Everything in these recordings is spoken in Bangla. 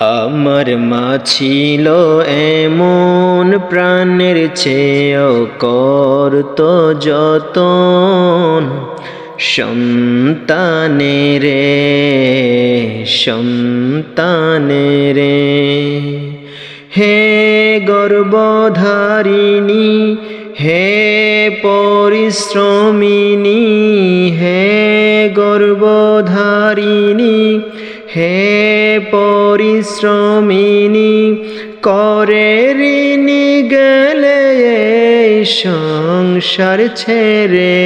আমার মা ছিল এমন প্রাণের চেয়েও করত যতন। সন্তানেরে সন্তানেরে হে গর্বধারিণী হে পরিশ্রমিনী, হে গর্বধারিণী হে পরিশ্রমিনী, করে ঋণী গেলে সংসার ছেড়ে।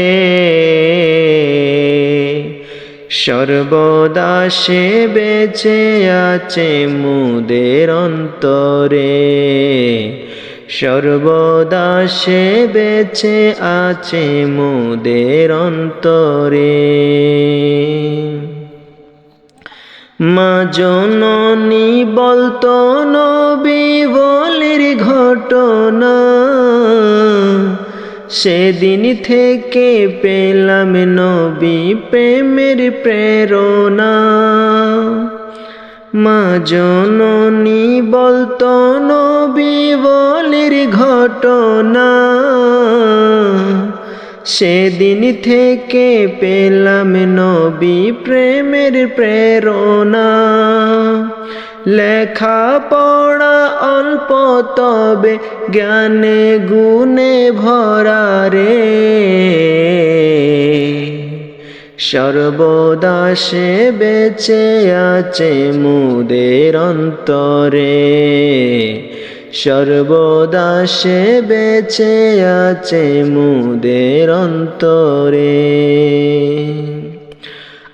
সর্বদা সে বেঁচে আছে মুদের অন্তরে। সর্বদা সে বেঁচে আছে মুদের অন্তরে। মা জননী বলতো, নবী বলির ঘটনা। সেদিন থেকে পেলাম নবী প্রেমের প্রেরণা। মা জননী বলতো, নবী বলির ঘটনা। সেদিন থেকে পেলাম নবী প্রেমের প্রেরণা। লেখা পড়া অল্প তবে জ্ঞানে গুণে ভরা রে। সর্বদা সে বেঁচে আছে মুদের অন্তরে। সর্বদা সে বেঁচে আছে মুদের অন্তরে।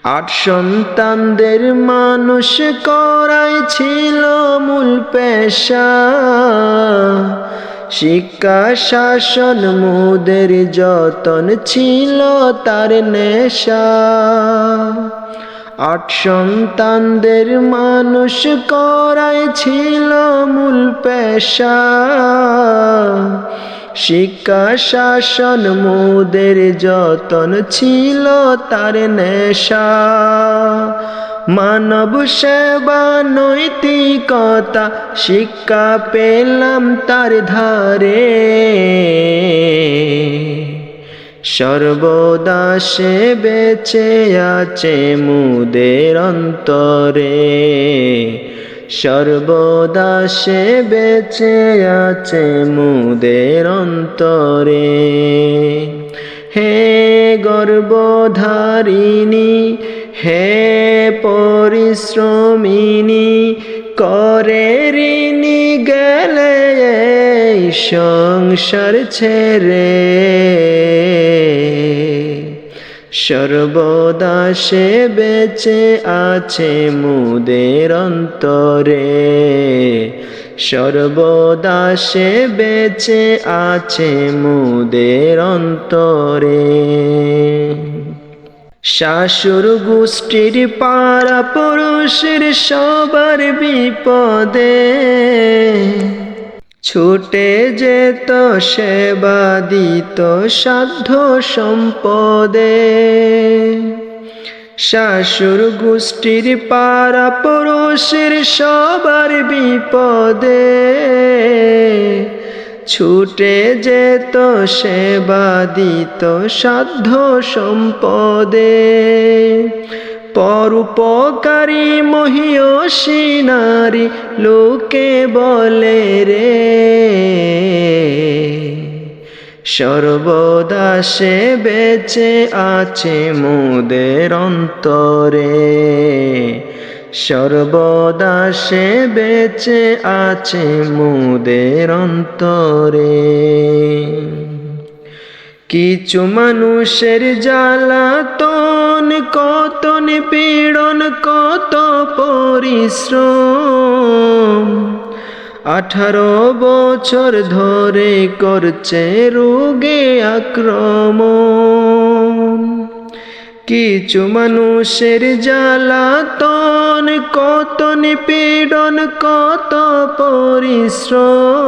আট সন্তানদের মানুষ করাই ছিল মূল পেশা। শিক্ষা, শাসন, মুদের যতন ছিল তার নেশা। আট সন্তানদের মানুষ করাই ছিল মূল পেশা। শিক্ষা, শাসন, মোদের যতন ছিল তার নেশা। মানব সেবা, নৈতিকতা, শিক্ষা পেলাম তার ধারে। সর্বদা সে বেঁচে আছে মুদের অন্তরে। সর্বদা সে বেঁচে আছে মুদের অন্তরে। হে গর্বধারিণী, হে পরিশ্রমিনী করে ঋণী গেলে সংসার ছেড়ে। সর্বদা সে বেঁচে আছে মুদের অন্তরে। সর্বদা সে বেঁচে আছে মুদের অন্তরে। শাশুর গোষ্ঠীর পাড়া পুরুষের সবার বিপদে। ছুটে যেত সেবা দিত সাধ্য সম্পদে। শাশুর গোষ্ঠীর পাড়া পুরুষের সবার বিপদে। ছুটে যেত সেবা দিত সাধ্য সম্পদে। পরোপকারী মহিয়সী নারী লোকে বলে রে। সর্বদা সে বেঁচে আছে মুদের অন্তরে। সর্বদা সে বেঁচে আছে মুদের অন্তরে। কিছু মানুষের জ্বালাতন কত নিপীড়ন কত পরিশ্রম। আঠারো বছর ধরে করছে রোগে আক্রমণ। কিছু মানুষের জ্বালাতন কত নিপীড়ন কত পরিশ্রম।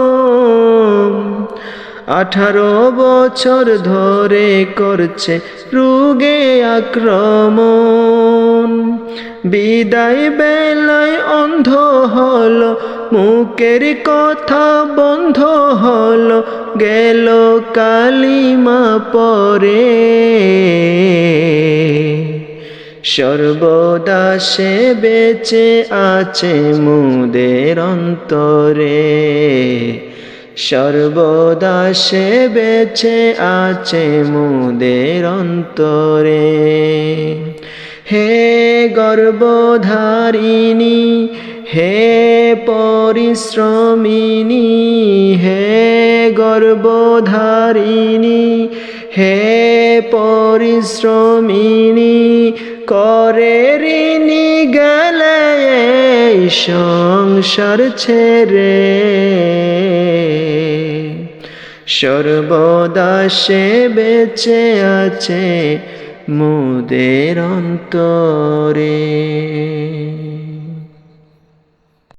আঠারো বছর ধরে করছে রোগে আক্রমণ। বিদায় বেলায় অন্ধ হলো, মুখের কথা বন্ধ হলো, গেল কালিমা পরে। সর্বদা সে বেঁচে আছে মুদের অন্তরে। সর্বদা সে বেছে আছে মুদের অন্তরে। হে গর্বধারিণী, হে পরিশ্রমিনী হে গর্বধারিণী, হে পরিশ্রমিনী করে ঋণী গেলে সংসার ছেড়ে। সর্বদা সে বেঁচে আছে মুদের অন্তরে।